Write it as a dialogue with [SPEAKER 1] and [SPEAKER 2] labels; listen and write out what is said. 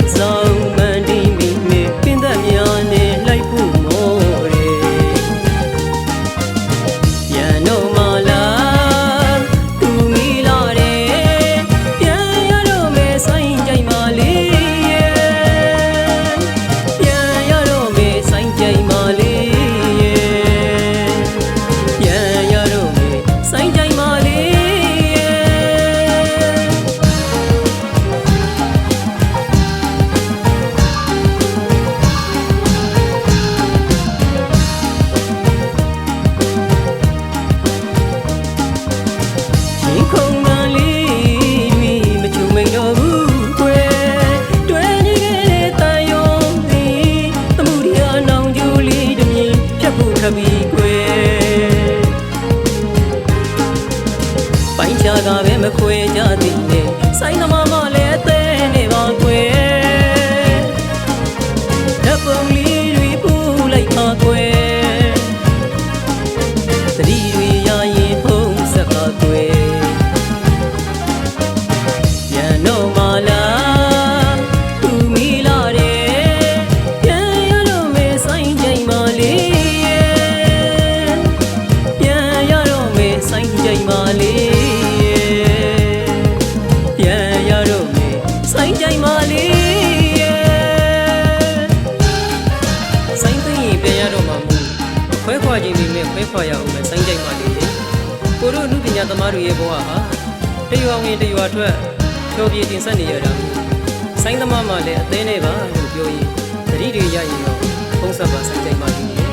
[SPEAKER 1] It's all. လေးရဲ့ပြန်ရတော့မယ်ဆိုင်ချိန်ပါလေးရဲ့ပြန်ရတော့မယ်ဆိုင်ချိန်ပါလေးရဲ့ဆိုင်သိရင်ပြန်ရတော့မှာမဟုတ်ခွဲခွာခြင်းတွေနဲ့ခွဲခွာရအောင်မယ်ဆိုင်ချိန်ပါလေးရဲ့ကိုတို့အမှုပညာသမားတွေရဲ့ဘဝဟာတရွာဝင်တရွာထွက်ဖျော်ဖြေတင်ဆက်နေရတာဆိုင်သမားမှလည်းအသေးနဲ့ပါလို့ပြောရင်တတိတွေရရင်တော့ ဖုံးဆက်ပါစိုင်းကြိုက်မှလေ